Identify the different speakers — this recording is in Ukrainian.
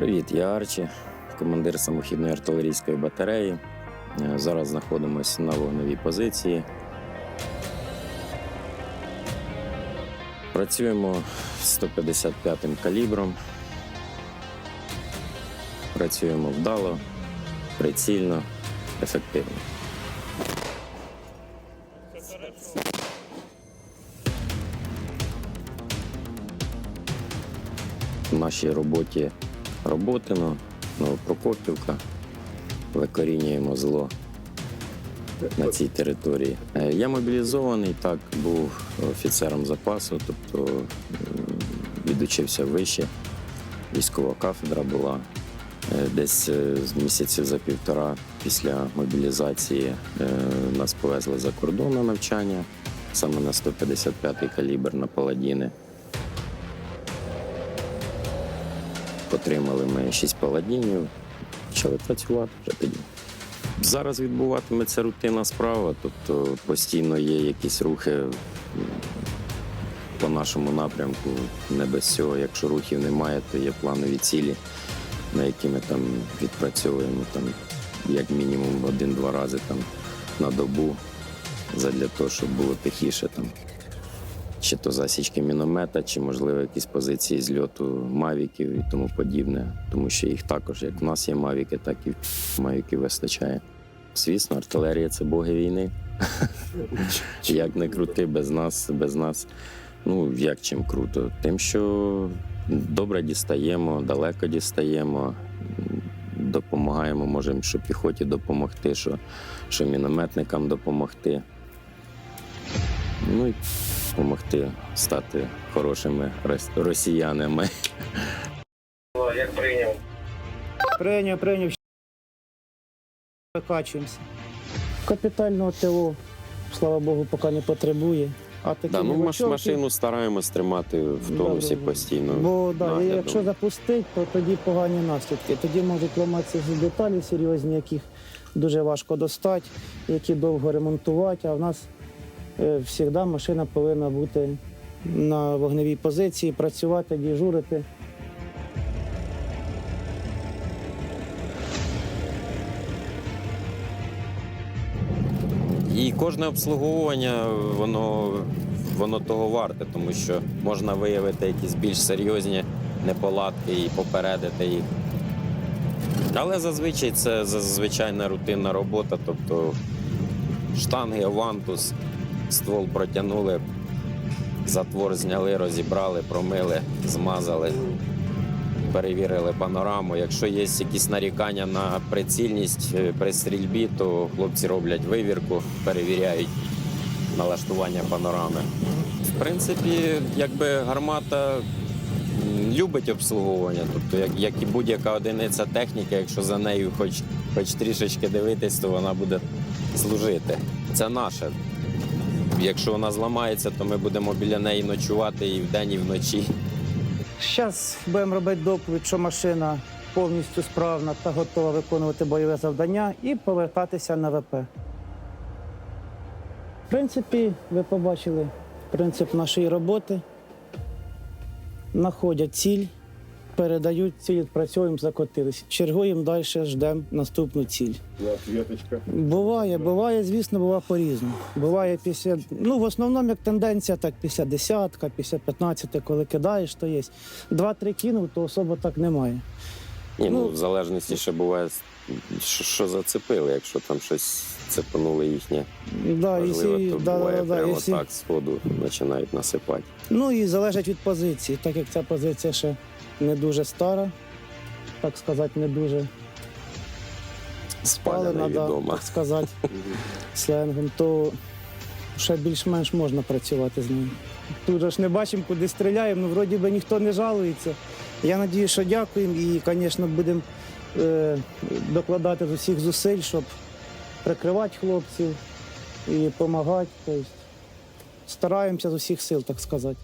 Speaker 1: Привіт, я Арчі, командир самохідної артилерійської батареї. Е, Зараз знаходимося на вогневій позиції. Працюємо з 155-м калібром. Працюємо вдало, прицільно, ефективно. В нашій роботі Роботино, Новопрокопівка. Викорінюємо зло на цій території. Е, Я мобілізований, так, був офіцером запасу, тобто відучився вище. Військова кафедра була. Е, Десь е, з місяців за півтора після мобілізації нас повезли за кордон на навчання, саме на 155-й калібр на паладіни. Отримали ми 6 паладінів, почали працювати вже тоді. Зараз відбуватиметься рутинна справа, тобто постійно є якісь рухи по нашому напрямку. Не без цього, якщо рухів немає, то є планові цілі, на які ми там відпрацьовуємо там, як мінімум один-два рази там, на добу, задля того, щоб було тихіше там чи то засічки міномета, чи можливо якісь позиції зльоту мавіків і тому подібне. Тому що їх також, як в нас є мавіки, так і в мавіків вистачає. Звісно, артилерія це боги війни. як не крути без нас, без нас. Ну як чим круто? Тим, що добре дістаємо, далеко дістаємо. Допомагаємо, можемо, що піхоті допомогти, що, що мінометникам допомогти. Ну і допомогти стати хорошими росіянами.
Speaker 2: Як прийняв?
Speaker 3: Прийняв, прийняв. Викачуємося. Капітального ТО, слава Богу, поки не потребує. А такі
Speaker 1: Да, ну, маш- машину стараємось тримати в тонусі
Speaker 3: Да, да, да.
Speaker 1: постійно.
Speaker 3: Бо да, і
Speaker 1: наглядом.
Speaker 3: якщо запустити, то тоді погані наслідки. Тоді можуть ламатися деталі серйозні, яких дуже важко достати, які довго ремонтувати. А в нас завжди машина повинна бути на вогневій позиції, працювати, дежурити.
Speaker 1: І кожне обслуговування воно, воно того варте, тому що можна виявити якісь більш серйозні неполадки і попередити їх. Але зазвичай це зазвичайна рутинна робота, тобто штанги, вантус, ствол протягнули, затвор зняли, розібрали, промили, змазали, перевірили панораму. Якщо є якісь нарікання на прицільність е, при стрільбі, то хлопці роблять вивірку, перевіряють налаштування панорами. В принципі, якби гармата любить обслуговування, тобто як, як і будь-яка одиниця техніки, якщо за нею хоч, хоч трішечки дивитись, то вона буде служити. Це наше. Якщо вона зламається, то ми будемо біля неї ночувати і вдень, і вночі.
Speaker 3: Зараз будемо робити доповідь, що машина повністю справна та готова виконувати бойове завдання і повертатися на ВП. В принципі, ви побачили принцип нашої роботи. Находять ціль, передають ціль, відпрацьовуємо, закотились. Чергуємо далі, ждемо наступну ціль. Буває, буває, звісно, буває по-різному. Буває після, ну в основному як тенденція, так після десятка, після 15, коли кидаєш, то є. Два-три кинув, то особо так немає.
Speaker 1: Ні, ну,
Speaker 3: Ну,
Speaker 1: в залежності ще буває, що, що зацепили, якщо там щось цепануло їхнє.
Speaker 3: Да,
Speaker 1: Можливо,
Speaker 3: якщо-
Speaker 1: то
Speaker 3: да,
Speaker 1: буває
Speaker 3: да, да,
Speaker 1: прямо
Speaker 3: якщо-
Speaker 1: так з ходу починають насипати.
Speaker 3: Ну і залежить від позиції, так як ця позиція ще не дуже стара, так сказати, не дуже
Speaker 1: Спалена
Speaker 3: да, так сказати, сленгом, то ще більш-менш можна працювати з ним. Тут ж не бачимо, куди стріляємо, ну вроді би ніхто не жалується. Я надію, що дякуємо і, звісно, будемо е, докладати з усіх зусиль, щоб прикривати хлопців і допомагати. Тобто, стараємося з усіх сил, так сказати.